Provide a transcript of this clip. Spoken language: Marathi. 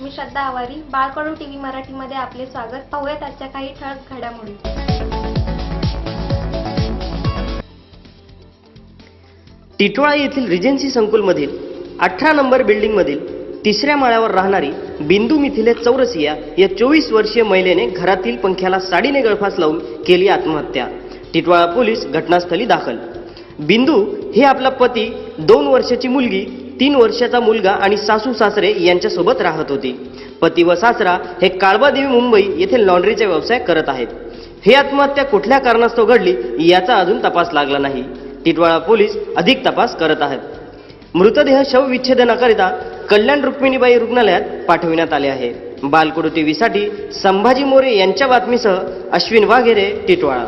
मी श्रद्धा आवारी बाळकडू टीव्ही मराठीमध्ये आपले स्वागत. पाहूयात आजच्या काही ठळक घडामोडी. टिटवाळा येथील रिजन्सी संकुलमधील अठरा नंबर बिल्डिंगमधील तिसऱ्या माळ्यावर राहणारी बिंदू मिथिले चौरसिया या चोवीस वर्षीय महिलेने घरातील पंख्याला साडीने गळफास लावून केली आत्महत्या. टिटवाळा पोलीस घटनास्थळी दाखल. बिंदू हे आपला पती दोन वर्षाची मुलगी तीन वर्षाचा मुलगा आणि सासू सासरे यांच्यासोबत राहत होती. पती व सासरा हे काळबादेवी मुंबई येथे लॉन्ड्रीचा व्यवसाय करत आहेत. ही आत्महत्या कुठल्या कारणास्तव घडली याचा अजून तपास लागला नाही. टिटवाळा पोलीस अधिक तपास करत आहेत. मृतदेह शवविच्छेदनाकरिता कल्याण रुक्मिणीबाई रुग्णालयात पाठविण्यात आले आहे. बालकुडू टीव्हीसाठी संभाजी मोरे यांच्या बातमीसह अश्विन वाघेरे टिटवाळा.